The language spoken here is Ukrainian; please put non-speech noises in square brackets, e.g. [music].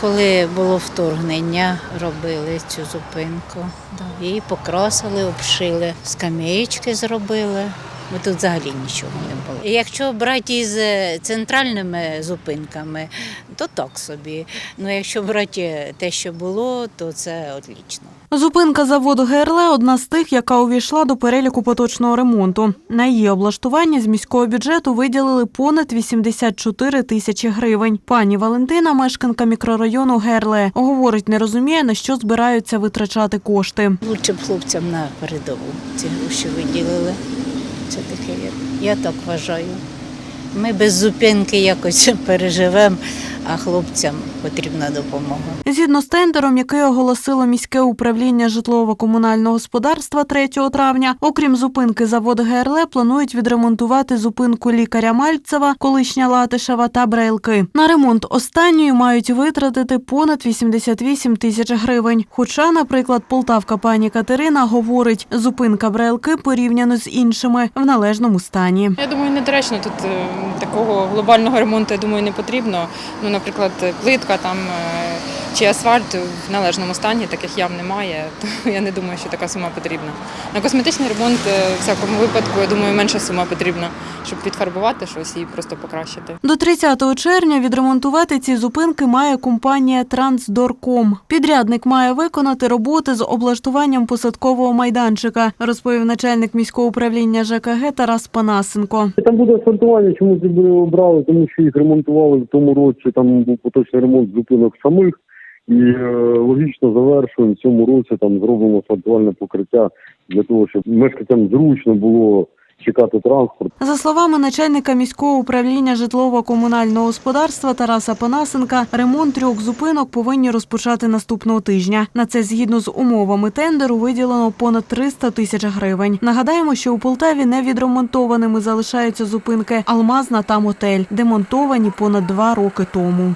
коли було вторгнення, робили цю зупинку. Її покрасили, обшили, скам'ячки зробили. Бо тут взагалі нічого не було. Якщо брати із е, центральними зупинками, то так собі. Ну якщо брати те, що було, то це отлично. Зупинка заводу ГРЛ – одна з тих, яка увійшла до переліку поточного ремонту. На її облаштування з міського бюджету виділили понад 84 тисячі гривень. Пані Валентина, мешканка мікрорайону ГРЛ, говорить, не розуміє, на що збираються витрачати кошти. Лучше б хлопцям на передову ці гроші виділили. Це таке, я, так вважаю. Ми без зупинки якось [laughs] переживемо, а хлопцям потрібна допомога. Згідно з тендером, який оголосило міське управління житлово-комунального господарства 3 травня, окрім зупинки завод ГРЛ, планують відремонтувати зупинку лікаря Мальцева, колишня Латишева та Брайлки. На ремонт останньої мають витратити понад 88 тисяч гривень. Хоча, наприклад, полтавка пані Катерина говорить, зупинка Брайлки порівняно з іншими в належному стані. Я думаю, недоречно тут е, такого глобального ремонту, я думаю, не потрібно. Ну, наприклад, плитка там е, чи асфальт в належному стані, таких ям немає. [laughs] То я не думаю, що така сума потрібна. На косметичний ремонт е, в всякому випадку, я думаю, менша сума потрібна, щоб підфарбувати щось і просто покращити. До 30 червня відремонтувати ці зупинки має компанія Трансдорком. Підрядник має виконати роботи з облаштуванням посадкового майданчика, розповів начальник міського управління ЖКГ Тарас Панасенко. Там буде асфальтування, чому їх обрали, тому що їх ремонтували в тому році. Там був поточний ремонт зупинок самих. І е, логічно завершуємо в цьому році. Там зробимо асфальтувальне покриття для того, щоб мешканцям зручно було чекати транспорт. За словами начальника міського управління житлово-комунального господарства Тараса Панасенка, ремонт трьох зупинок повинні розпочати наступного тижня. На це згідно з умовами тендеру виділено понад 300 тисяч гривень. Нагадаємо, що у Полтаві невідремонтованими залишаються зупинки Алмазна та Мотель, демонтовані понад два роки тому.